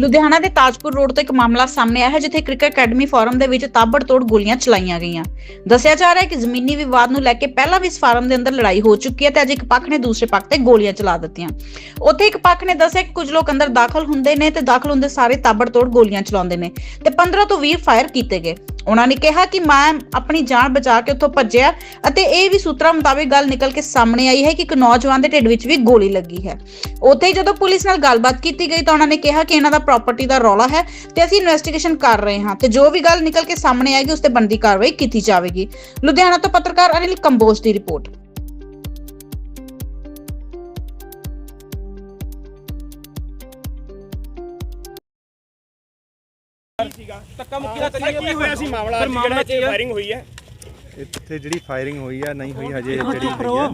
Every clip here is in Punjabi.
ਲੁਧਿਆਣਾ ਦੇ ਤਾਜਪੁਰ ਰੋਡ ਤੋਂ ਇੱਕ ਮਾਮਲਾ ਸਾਹਮਣੇ ਆਇਆ ਹੈ, ਜਿੱਥੇ ਕ੍ਰਿਕਟ ਅਕੈਡਮੀ ਫਾਰਮ ਦੇ ਵਿੱਚ ਤਾਬੜਤੋੜ ਗੋਲੀਆਂ ਚਲਾਈਆਂ ਗਈਆਂ। ਦੱਸਿਆ ਜਾ ਰਿਹਾ ਹੈ ਕਿ ਜ਼ਮੀਨੀ ਵਿਵਾਦ ਨੂੰ ਲੈ ਕੇ ਪਹਿਲਾਂ ਵੀ ਇਸ ਫਾਰਮ ਦੇ ਅੰਦਰ ਲੜਾਈ ਹੋ ਚੁੱਕੀ ਹੈ ਤੇ ਅੱਜ ਇੱਕ ਪੱਖ ਨੇ ਦੂਸਰੇ ਪੱਖ ਤੇ ਗੋਲੀਆਂ ਚਲਾ ਦਿੱਤੀਆਂ। ਉੱਥੇ ਇੱਕ ਪੱਖ ਨੇ ਦੱਸਿਆ ਕਿ ਕੁਝ ਲੋਕ ਅੰਦਰ ਦਾਖਲ ਹੁੰਦੇ ਨੇ ਤੇ ਦਾਖਲ ਹੁੰਦੇ ਸਾਰੇ ਤਾਬੜਤੋੜ ਗੋਲੀਆਂ ਚਲਾਉਂਦੇ ਨੇ ਤੇ 15 ਤੋਂ 20 ਫਾਇਰ ਕੀਤੇ ਗਏ। ਉਹਨਾਂ ਨੇ ਕਿਹਾ ਕਿ ਮੈਂ ਆਪਣੀ ਜਾਨ ਬਚਾ ਕੇ ਉੱਥੋਂ ਭੱਜਿਆ ਅਤੇ ਇਹ ਵੀ ਸੂਤਰਾਂ ਮੁਤਾਬਿਕ ਗੱਲ ਨਿਕਲ ਕੇ ਸਾਹਮਣੇ ਆਈ ਹੈ ਕਿ ਇੱਕ ਨੌਜਵਾਨ ਦੇ ਢਿੱਡ ਵਿੱਚ ਵੀ ਗੋਲੀ ਲੱਗੀ ਹੈ। ਉੱਥੇ ਜਦੋਂ ਪੁਲਿਸ ਨਾਲ ਗੱਲਬਾਤ ਕੀਤੀ ਗਈ ਤਾਂ ਉਹਨਾਂ ਨੇ ਕਿਹਾ ਕਿ ਇਹਨਾਂ ਦਾ ਪ੍ਰਾਪਰਟੀ ਦਾ ਰੌਲਾ ਹੈ ਤੇ ਅਸੀਂ ਇਨਵੈਸਟੀਗੇਸ਼ਨ ਕਰ ਰਹੇ ਹਾਂ ਤੇ ਜੋ ਵੀ ਗੱਲ ਨਿਕਲ ਕੇ ਸਾਹਮਣੇ ਆਏਗੀ ਉਸ ਤੇ ਬਣਦੀ ਕਾਰਵਾਈ ਕੀਤੀ ਜਾਵੇਗੀ। ਲੁਧਿਆਣਾ ਤੋਂ ਪੱਤਰਕਾਰ ਅਨਿਲ ਕੰਬੋਜ ਦੀ ਰਿਪੋਰਟ। ਧੱਕਾ ਮੁੱਕੀ ਦਾ ਚੱਲੀ ਕੀ ਹੋਇਆ ਸੀ ਮਾਮਲਾ? ਅੱਜ ਜਿਹੜਾ ਇੱਥੇ ਫਾਇਰਿੰਗ ਹੋਈ ਹੈ। ਇੱਥੇ ਜਿਹੜੀ ਫਾਇਰਿੰਗ ਹੋਈ ਆ ਨਹੀਂ ਹੋਈ ਹਜੇ ਜਿਹੜੀ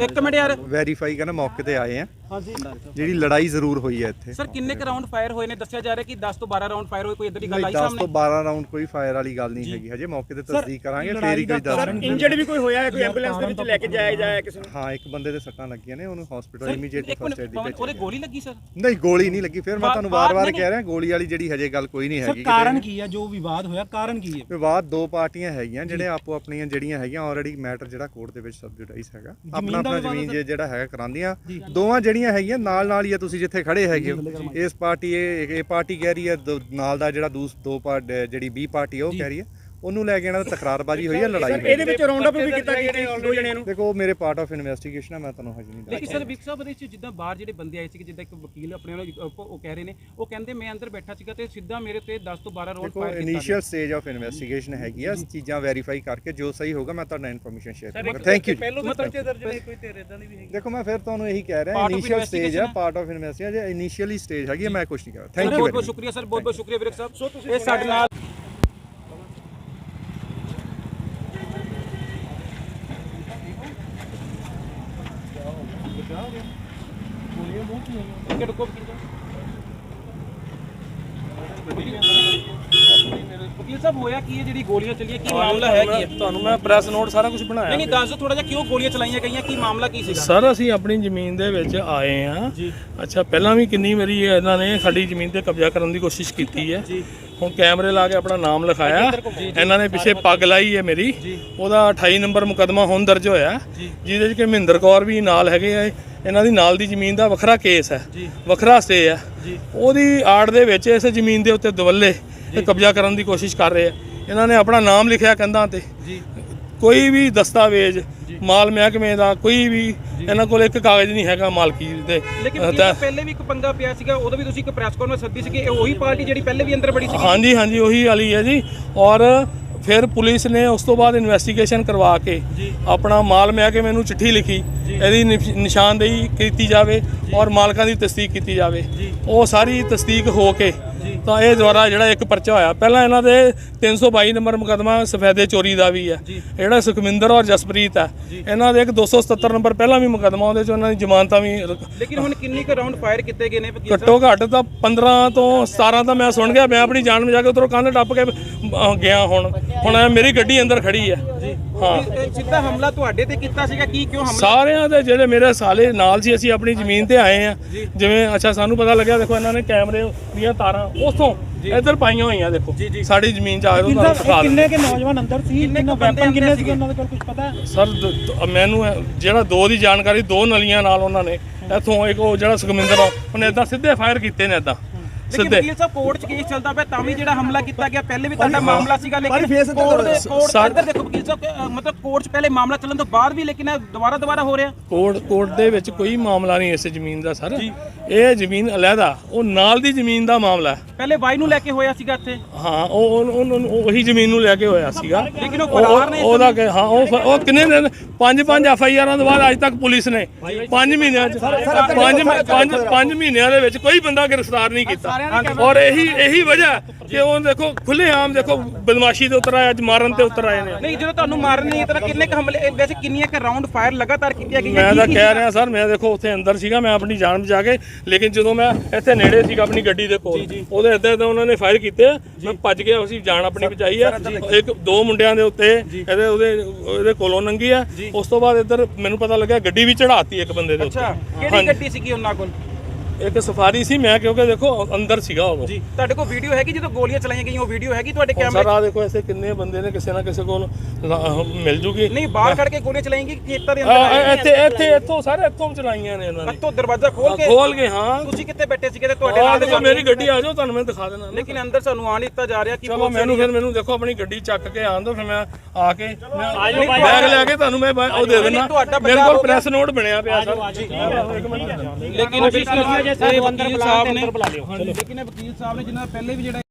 ਇੱਕ ਮਿੰਟ ਯਾਰ। ਵੈਰੀਫਾਈ ਕਰਨਾ ਮੌਕੇ ਤੇ ਆਏ ਆ। ਜਿਹੜੀ ਲੜਾਈ ਜ਼ਰੂਰ ਹੋਈ ਆ ਇੱਥੇ। ਸਰ ਕਿੰਨੇ ਕੁ ਰਾਉਂਡ ਫਾਇਰ ਹੋਏ ਨੇ? ਦੱਸਿਆ ਜਾ ਰਿਹਾ ਕਿ 10 ਤੋਂ 12 ਰਾਉਂਡ ਫਾਇਰ ਹੋਏ ਕੋਈ ਇਦਾਂ ਦੀ ਗੱਲ ਨਹੀਂ ਆਈ 10 ਸਾਹਮਣੇ? ਤੋਂ 12 ਰਾਉਂਡ ਕੋਈ ਫਾਇਰ ਵਾਲੀ ਗੱਲ ਨਹੀਂ ਹੈਗੀ। ਹਜੇ ਮੌਕੇ ਤੇ ਤਸਦੀਕ ਕਰਾਂਗੇ ਫੇਰ ਹੀ ਕੋਈ ਦੱਸ ਸਰ ਇੰਜਰਡ ਵੀ ਕੋਈ ਹੋਇਆ ਹੈ? ਕੋਈ ਐਂਬੂਲੈਂਸ ਦੇ ਵਿੱਚ ਲੈ ਕੇ ਜਾਇਆ ਜਾਇਆ ਕਿਸੇ ਨੂੰ? ਹਾਂ ਇੱਕ ਬੰਦੇ ਦੇ ਸੱਟਾਂ ਲੱਗੀਆਂ ਨੇ ਉਹਨੂੰ ਹਸਪੀਟਲ ਇਮੀਡੀਏਟਲੀ ਫਸਟ ਏਡ ਦੀ ਉਹਦੇ ਭੇਜਿਆ ਗੋਲੀ ਲੱਗੀ ਸਰ ਨਹੀਂ ਗੋਲੀ ਨਹੀਂ ਲੱਗੀ ਫਿਰ ਮੈਂ ਤੁਹਾਨੂੰ ਵਾਰ-ਵਾਰ ਕਹਿ ਰਿਹਾ ਗੋਲੀ ਵਾਲੀ ਜਿਹੜੀ ਹਜੇ ਗੱਲ ਕੋਈ ਨਹੀਂ ਸਰ ਹੈਗੀ ਕਾਰਨ ਕੀ ਹੈ? ਜੋ ਵਿਵਾਦ ਹੋਇਆ ਕਾਰਨ ਕੀ ਹੈ? ਵਿਵਾਦ ਦੋ ਪਾਰਟੀਆਂ ਹੈਗੀਆਂ ਜਿਹੜੇ ਆਪੋ ਆਪਣੀਆਂ ਜਿਹੜੀਆਂ ਹੈਗੀਆਂ ਆਲਰੇਡੀ ਮੈਟਰ ਜਿਹੜਾ ਕੋਰਟ ਦੇ ਵਿੱਚ ਸਬਜੂਡਾਈਜ਼ ਹੈਗਾ। ਆਪਣਾ ਆਪਣਾ ਜ਼ਮੀਨ ਜਿਹੜਾ ਹੈਗਾ ਕਰਾਂਦੀਆਂ ਦੋਵਾਂ ਜਿਹੜੀਆਂ ਹੈਗੀਆਂ ਨਾਲ ਨਾਲ ਹੀ ਆ ਤੁਸੀਂ ਜਿੱਥੇ ਖੜੇ ਹੈਗੇ ਹੋ। ਇਸ ਪਾਰਟੀ ਇਹ ਇਹ ਪਾਰਟੀ ਕਹਿ ਰਹੀ ਹੈ ਦੋ- ਨਾਲ ਦਾ ਜਿਹੜਾ ਦੂਸ ਦੋ ਪਾਰਟ ਜਿਹੜੀ ਬੀ ਪਾਰਟੀ ਹੈ ਉਹ ਕਹਿ ਰਹੀ ਹੈ। ਉਹਨੂੰ ਲੈ ਕੇ ਇਹਨਾਂ ਦਾ ਤਕਰਾਰਬਾਜ਼ੀ ਹੋਈ ਹੈ ਲੜਾਈ ਹੋਈ ਇਹਦੇ ਵਿੱਚ ਰਾਉਂਡ ਅਪ ਵੀ ਕੀਤਾ ਗਿਆ ਦੋ ਜਣਿਆਂ ਨੂੰ। ਦੇਖੋ ਉਹ ਮੇਰੇ ਪਾਰਟ ਆਫ ਇਨਵੈਸਟੀਗੇਸ਼ਨ ਹੈ ਮੈਂ ਤੁਹਾਨੂੰ ਹਜੇ ਨਹੀਂ ਦੱਸ ਲੇਕਿਨ ਸਰ ਵਿਕ ਸਾਹਿਬ ਇਹਦੇ ਵਿੱਚ ਜਿੱਦਾਂ ਬਾਹਰ ਜਿਹੜੇ ਬੰਦੇ ਆਏ ਸੀ ਜਿੱਦਾਂ ਇੱਕ ਵਕੀਲ ਆਪਣੇ ਵੱਲੋਂ ਉਹ ਉਹ ਕਹਿ ਰਹੇ ਨੇ ਉਹ ਕਹਿੰਦੇ ਮੈਂ ਅੰਦਰ ਬੈਠਾ ਸੀਗਾ ਤੇ ਸਿੱਧਾ ਮੇਰੇ ਤੇ 10 ਤੋਂ 12 ਰਾਉਂਡ ਦੇਖੋ ਫਾਇਰ ਕੀਤਾ ਇਨੀਸ਼ੀਅਲ ਸਟੇਜ ਆਫ ਇਨਵੈਸਟੀਗੇਸ਼ਨ ਹੈਗੀ ਆ ਚੀਜ਼ਾਂ ਵੈਰੀਫਾਈ ਕਰਕੇ ਜੋ ਸਹੀ ਹੋਗਾ ਮੈਂ ਤੁਹਾਡਾ ਇਨਫੋਰਮੇਸ਼ਨ ਸ਼ੇਅਰ ਕਰਾਂਗਾ। ਥੈਂਕ ਯੂ ਮਤਲਬ ਕੋਈ ਤੇਰੇ ਇਦਾਂ ਦੀ ਵੀ ਹੈਗੀ। ਦੇਖੋ ਮੈਂ ਫਿਰ ਤੁਹਾਨੂੰ ਇਹੀ ਕਹਿ ਰਿਹਾ Part of initial stage investigation ਹੈ। ਪਾਰਟ ਆਫ ਇਨਵੈਸਟੀਗੇਸ਼ਨ ਜੇ ਇਨੀਸ਼ੀਅਲੀ ਸਟੇਜ ਹੈਗੀ ਮੈਂ ਕੁਝ ਨਹੀਂ ਕਰ ਥੈਂਕ ਬਹੁਤ ਯੂ ਬਹੁਤ ਸ਼ੁਕਰੀਆ ਸਰ ਬਹੁਤ ਬਹੁਤ ਸ਼ੁਕਰੀਆ ਵਿਰਕ ਸਾਹਿਬ। ਇਹ ਸਾਡੇ ਨਾਲ ਵਕੀਲ ਸਾਹਿਬ ਹੋਇਆ ਕੀ ਹੈ? ਜਿਹੜੀ ਗੋਲੀਆਂ ਚੱਲੀਆਂ ਕੀ ਮਾਮਲਾ ਹੈ ਕੀ ਹੈ? ਤੁਹਾਨੂੰ ਮੈਂ ਪ੍ਰੈਸ ਨੋਟ ਸਾਰਾ ਕੁਝ ਨਹੀਂ ਬਣਾਇਆ। ਨਹੀਂ ਦੱਸ ਦਿਓ ਥੋੜਾ ਜਿਹਾ ਕਿਉਂ ਗੋਲੀਆਂ ਚਲਾਈਆਂ ਗਈਆਂ? ਕੀ ਮਾਮਲਾ ਕੀ ਸੀਗਾ? ਸਰ ਅਸੀਂ ਆਪਣੀ ਜ਼ਮੀਨ ਦੇ ਵਿੱਚ ਆਏ ਆ ਅੱਛਾ ਪਹਿਲਾਂ ਵੀ ਕਿੰਨੀ ਵਾਰੀ ਇਹਨਾਂ ਨੇ ਸਾਡੀ ਜ਼ਮੀਨ ਤੇ ਕਬਜ਼ਾ ਕਰਨ ਦੀ ਕੋਸ਼ਿਸ਼ ਕੀਤੀ ਹੈ। ਹੁਣ ਕੈਮਰੇ ਲਾ ਕੇ ਆਪਣਾ ਨਾਮ ਲਿਖਾਇਆ। ਇਹਨਾਂ ਨੇ ਪਿੱਛੇ ਪੱਗ ਲਾਈ ਹੈ ਮੇਰੀ। ਉਹਦਾ 28 ਨੰਬਰ ਮੁਕਦਮਾ ਹੁਣ ਦਰਜ ਹੋਇਆ। ਜਿਹਦੇ ਵਿੱਚ ਕਿ ਮਹਿੰਦਰ ਕੌਰ ਵੀ ਨਾਲ ਹੈਗੇ ਆ। ਇਹਨਾਂ ਦੀ ਨਾਲ ਦੀ ਜ਼ਮੀਨ ਦਾ ਵੱਖਰਾ ਕੇਸ ਹੈ। ਵੱਖਰਾ ਸਟੇ ਹੈ। ਉਹਦੀ ਆੜ ਦੇ ਵਿੱਚ ਇਸ ਜ਼ਮੀਨ ਦੇ ਉੱਤੇ ਦਵੱਲੇ ਕਬਜ਼ਾ ਕਰਨ ਦੀ ਕੋਸ਼ਿਸ਼ ਕਰ ਰਹੇ ਆ ਇਹਨਾਂ ਨੇ ਆਪਣਾ ਨਾਮ ਲਿਖਿਆ ਕੰਧਾਂ ਤੇ। ਕੋਈ ਵੀ ਦਸਤਾਵੇਜ਼ ਮਾਲ ਮਹਿਕਮੇ ਦਾ ਕੋਈ ਵੀ ਇਹਨਾਂ ਕੋਲ ਇੱਕ ਕਾਗਜ਼ ਨਹੀਂ ਹੈਗਾ ਮਾਲਕੀ ਦੇ। ਲੇਕਿਨ ਪਹਿਲੇ ਵੀ ਇੱਕ ਪੰਗਾ ਪਿਆ ਸੀਗਾ ਉਦੋਂ ਵੀ ਤੁਸੀਂ ਇੱਕ ਪ੍ਰੈਸ ਕਾਨਫਰੰਸ ਸੱਦੀ ਸੀਗੀ ਇਹ ਉਹੀ ਪਾਰਟੀ ਜਿਹੜੀ ਪਹਿਲੇ ਵੀ ਅੰਦਰ ਬੜੀ ਸੀਗੀ? ਹਾਂਜੀ ਹਾਂਜੀ ਉਹੀ ਵਾਲੀ ਹੈ ਜੀ। ਔਰ ਫਿਰ ਪੁਲਿਸ ਨੇ ਉਸ ਤੋਂ ਬਾਅਦ ਇਨਵੈਸਟੀਗੇਸ਼ਨ ਕਰਵਾ ਕੇ ਆਪਣਾ ਮਾਲ ਮਹਿਕਮੇ ਨੂੰ ਚਿੱਠੀ ਲਿਖੀ ਇਹਦੀ ਨਿਸ਼- ਨਿਸ਼ਾਨਦੇਹੀ ਕੀਤੀ ਜਾਵੇ ਔਰ ਮਾਲਕਾਂ ਦੀ ਤਸਦੀਕ ਕੀਤੀ ਜਾਵੇ। ਉਹ ਸਾਰੀ ਤਸਦੀਕ ਹੋ ਕੇ ਤਾਂ ਇਹ ਦੁਆਰਾ ਜਿਹੜਾ ਇੱਕ ਪਰਚਾ ਹੋਇਆ। ਪਹਿਲਾਂ ਇਹਨਾਂ ਦੇ 322 ਨੰਬਰ ਮੁਕਦਮਾ ਸਫੈਦੇ ਚੋਰੀ ਦਾ ਵੀ ਹੈ। ਜਿਹੜਾ ਸੁਖਮਿੰਦਰ ਔਰ ਜਸਪ੍ਰੀਤ ਹੈ। ਇਹਨਾਂ ਦੇ ਇੱਕ 277 ਨੰਬਰ ਪਹਿਲਾਂ ਵੀ ਮੁਕਦਮਾ ਉਹਦੇ ਚ ਉਹਨਾਂ ਦੀ ਜ਼ਮਾਨਤਾਂ ਵੀ ਲੇਕਿਨ ਹੁਣ ਕਿੰਨੀ ਕੁ ਰਾਉਂਡ ਫਾਇਰ ਕੀਤੇ ਗਏ ਨੇ? ਘੱਟੋ ਘੱਟ ਤਾਂ 15 ਤੋਂ 17 ਤਾਂ ਮੈਂ ਸੁਣ ਗਿਆ। ਮੈਂ ਆਪਣੀ ਜਾਨ ਬਚਾ ਕੇ ਉਧਰੋਂ ਕੰਧ ਟੱਪ ਕੇ ਗਿਆ ਹੁਣ। ਹੁਣ ਮੇਰੀ ਗੱਡੀ ਅੰਦਰ ਖੜੀ ਹੈ। ਹਾਂ। ਇਹ- ਇਹ ਸਿੱਧਾ ਹਮਲਾ ਤੁਹਾਡੇ ਤੇ ਕੀਤਾ ਸੀਗਾ ਕੀ ਕਿਉਂ ਹਮਲਾ? ਸਾਰਿਆਂ ਦੇ ਜਿਹੜੇ ਮੇਰੇ ਸਾਲੇ ਨਾਲ ਸੀ ਅਸੀਂ ਆਪਣੀ ਜ਼ਮੀਨ ਤੇ ਆਏ ਆ ਜਿਵੇਂ ਅੱਛਾ ਸਾਨੂੰ ਪਤਾ ਲੱਗਿਆ ਦੇਖੋ ਇਹਨਾਂ ਨੇ ਕੈਮਰੇ ਦੀਆਂ ਤਾਰਾਂ ਉਥੋਂ ਇੱਧਰ ਪਾਈਆਂ ਹੋਈਆਂ ਦੇਖੋ। ਸਾਡੀ ਜ਼ਮੀਨ ਚ ਆਏ ਦਿਖਾ ਦਿੰਦੇ। ਕਿੰਨੇ ਕੇ ਨੌਜਵਾਨ ਅੰਦਰ ਸੀ? ਕਿੰਨੇ ਵੈਪਨ ਕਿੰਨੇ ਸੀ ਉਹਨਾਂ ਦੇ ਕੋਲ ਕੁਝ ਪਤਾ ਸਰ ਦ- ਦ- ਮੈਨੂੰ ਜਿਹੜਾ ਦੋ ਦੀ ਜਾਣਕਾਰੀ ਦੋ ਨਲੀਆਂ ਨਾਲ ਉਹਨਾਂ ਨੇ ਇੱਥੋਂ ਇੱਕ ਉਹ ਜਿਹੜਾ ਸੁਖਮਿੰਦਰ ਉਹਨੇ ਇਦਾਂ ਸਿੱਧੇ ਫਾਇਰ ਕੀਤੇ ਨੇ ਇਦਾਂ। ਸਿੱਧੇ। ਵਕੀਲ ਸਾਹਿਬ ਕੋਰਟ 'ਚ ਕੇਸ ਚੱਲਦਾ ਪਿਆ ਤਾਂ ਵੀ ਜਿਹੜਾ ਹਮਲਾ ਕੀਤਾ ਗਿਆ ਪਹਿਲੇ ਵੀ ਤੁਹਾਡਾ ਮਾਮਲਾ ਸੀਗਾ ਲੇਕਿਨ ਕੋਰਟ ਦੇ ਕੋਰਟ ਸਰ- ਇੱਧਰ ਦੇਖੋ ਵਕੀਲ ਸਾਹਿਬ ਅ, ਮਤਲਬ ਕੋਰਟ 'ਚ ਪਹਿਲੇ ਮਾਮਲਾ ਚੱਲਣ ਤੋਂ ਬਾਅਦ ਵੀ ਲੇਕਿਨ ਇਹ ਦੁਬਾਰਾ ਦੁਬਾਰਾ ਹੋ ਰਿਹਾ। ਕੋਰਟ ਕੋਰਟ ਦੇ ਵਿੱਚ ਕੋਈ ਮਾਮਲਾ ਨਹੀਂ ਇਸ ਜ਼ਮੀਨ ਦਾ ਸਰ। ਇਹ ਜ਼ਮੀਨ ਅਲੱਗਾ ਉਹ ਨਾਲ ਦੀ ਜ਼ਮੀਨ ਦਾ ਮਾਮਲਾ ਹੈ। ਪਹਿਲੇ ਵਾਈ ਨੂੰ ਲੈ ਕੇ ਹੋਇਆ ਸੀਗਾ ਇੱਥੇ? ਹਾਂ ਉਹ ਉਹ- ਉਹ- ਉਹ- ਉਹੀ ਜ਼ਮੀਨ ਨੂੰ ਲੈ ਕੇ ਹੋਇਆ ਸੀਗਾ। ਲੇਕਿਨ ਉਹ ਉਹ- ਫਰਾਰ ਨੇ ਇਸ ਉਹਦਾ ਕਿ- ਹਾਂ ਉਹ ਉਹ ਕਿੰਨੇ ਦਿਨ ਪੰਜ ਪੰਜ ਐਫ ਆਈ ਆਰਾਂ ਤੋਂ ਬਾਅਦ ਅੱਜ ਤੱਕ ਪੁਲਿਸ ਨੇ ਪੰਜ ਮਹੀਨਿਆਂ ਚ ਪੰਜ ਪੰਜ ਪੰਜ ਮਹੀਨਿਆਂ ਦੇ ਵਿੱਚ ਕੋਈ ਬੰਦਾ ਗ੍ਰਿਫਤਾਰ ਨਹੀਂ ਕੀਤਾ। ਔਰ ਇਹੀ ਇਹੀ ਵਜ੍ਹਾ ਹੈ ਕਿ ਉਹ ਦੇਖੋ ਖੁੱਲੇ ਆਮ ਦੇਖੋ ਬਦਮਾਸ਼ੀ ਦੇ ਉੱਤਰ ਆਏ ਅੱਜ ਮਾਰਨ ਤੇ ਉੱਤਰ ਆਏ ਨੇ। ਨਹੀਂ ਜਦੋਂ ਤੁਹਾਨੂੰ ਮਾਰਨ ਨਹੀਂ ਤਾਂ ਕਿੰਨੇ ਕ ਹਮਲੇ ਵੈਸੇ ਕਿੰਨੀਆਂ ਕ ਰਾਉਂਡ ਫਾਇਰ ਲਗਾਤਾਰ ਕੀਤੀਆਂ ਗਈਆਂ ਮੈਂ ਕੀ ਤਾਂ ਕੀ ਕਹਿ ਰਿਹਾ ਸਰ ਮੈਂ ਦੇਖੋ ਉੱਥੇ ਅੰਦਰ ਸੀਗਾ ਮੈਂ ਆਪਣੀ ਜਾਨ ਬਚਾ ਕੇ ਲੇਕਿਨ ਜਦੋਂ ਮੈਂ ਇੱਥੇ ਨੇੜੇ ਸੀਗਾ ਆਪਣੀ ਗੱਡੀ ਦੇ ਕੋਲ ਉਹਦੇ ਇੱਦਾਂ ਇੱਦਾਂ ਉਹਨਾਂ ਨੇ ਫਾਇਰ ਕੀਤੇ ਮੈਂ ਭੱਜ ਗਿਆ ਅਸੀਂ ਜਾਨ ਆਪਣੀ ਬਚਾਈ ਹੈ ਇੱਕ ਦੋ ਮੁੰਡਿਆਂ ਦੇ ਉੱਤੇ ਇਹਦੇ ਉਹਦੇ ਉਹਦੇ ਕੋਲੋਂ ਨੰਗੀ ਆ। ਉਸ ਤੋਂ ਬਾਅਦ ਇੱਧਰ ਮੈਨੂੰ ਪਤਾ ਲੱਗਿਆ ਗੱਡੀ ਵੀ ਚੜਾਤੀ ਇੱਕ ਬੰਦੇ ਦੇ ਉੱਤੇ। ਅੱਛਾ ਕਿਹੜੀ ਗੱਡੀ ਸੀਗੀ ਉਹਨਾਂ ਕੋਲ? ਇੱਕ ਸਫਾਰੀ ਸੀ ਮੈਂ ਕਿਉਂਕਿ ਦੇਖੋ ਅੰਦਰ ਸੀਗਾ ਉਹ। ਜੀ ਤੁਹਾਡੇ ਕੋਲ ਵੀਡੀਓ ਹੈਗੀ ਜਦੋਂ ਗੋਲੀਆਂ ਚਲਾਈਆਂ ਗਈਆਂ ਉਹ ਵੀਡੀਓ ਹੈਗੀ ਤੁਹਾਡੇ ਕੈਮਰੇ ਸਰ ਆ ਦੇਖੋ ਐਸੇ ਕਿੰਨੇ ਬੰਦੇ ਨੇ ਕਿਸੇ ਨਾ ਕਿਸੇ ਕੋਲ ਮਿਲ ਜੂਗੀ। ਨਹੀਂ ਬਾਹਰ ਖੜ ਕੇ ਗੋਲੀਆਂ ਚਲਾਈਆਂ ਗਈਆਂ ਖੇਤਾਂ ਦੇ ਅੰਦਰ ਇੱਥੇ ਇੱਥੇ ਇੱਥੋਂ ਸਾਰੇ ਇੱਥੋਂ ਚਲਾਈਆਂ ਨੇ ਇਹਨਾਂ ਨੇ। ਅੱਤੋਂ ਦਰਵਾਜ਼ਾ ਖੋਲ ਕੇ? ਖੋਲ ਕੇ ਹਾਂ। ਤੁਸੀਂ ਕਿੱਥੇ ਬੈਠੇ ਸੀਗੇ ਤੇ ਤੁਹਾਡੇ ਨਾਲ ਦੇਖੋ ਮੇਰੀ ਗੱਡੀ ਆ ਜਾਓ ਤੁਹਾਨੂੰ ਮੈਂ ਦਿਖਾ ਦੇਣਾ ਲੇਕਿਨ ਅੰਦਰ ਸਾਨੂੰ ਆਣ ਦਿੱਤਾ ਜਾ ਰਿਹਾ ਕਿ ਚਲੋ ਮੈਨੂੰ ਫਿਰ ਮੈਨੂੰ ਦੇਖੋ ਆਪਣੀ ਗੱਡੀ ਚੱਕ ਕੇ ਆਣ ਦੋ ਫਿਰ ਮੈਂ ਆ ਕੇ ਬੈਗ ਲੈ ਕੇ ਤੁਹਾਨੂੰ ਮੈਂ ਉਹ ਦੇ ਦੇਣਾ ਮੇਰੇ ਕੋਲ। ਪ੍ਰੈਸ ਨੋਟ ਬਣਿਆ ਪਿਆ ਸਰ। ਲੇਕਿਨ ਨੇ ਲੇਕਿਨ ਇਹ ਵਕੀਲ ਸਾਹਿਬ ਨੇ ਜਿਨ੍ਹਾਂ ਪਹਿਲੇ ਵੀ ਜਿਹੜਾ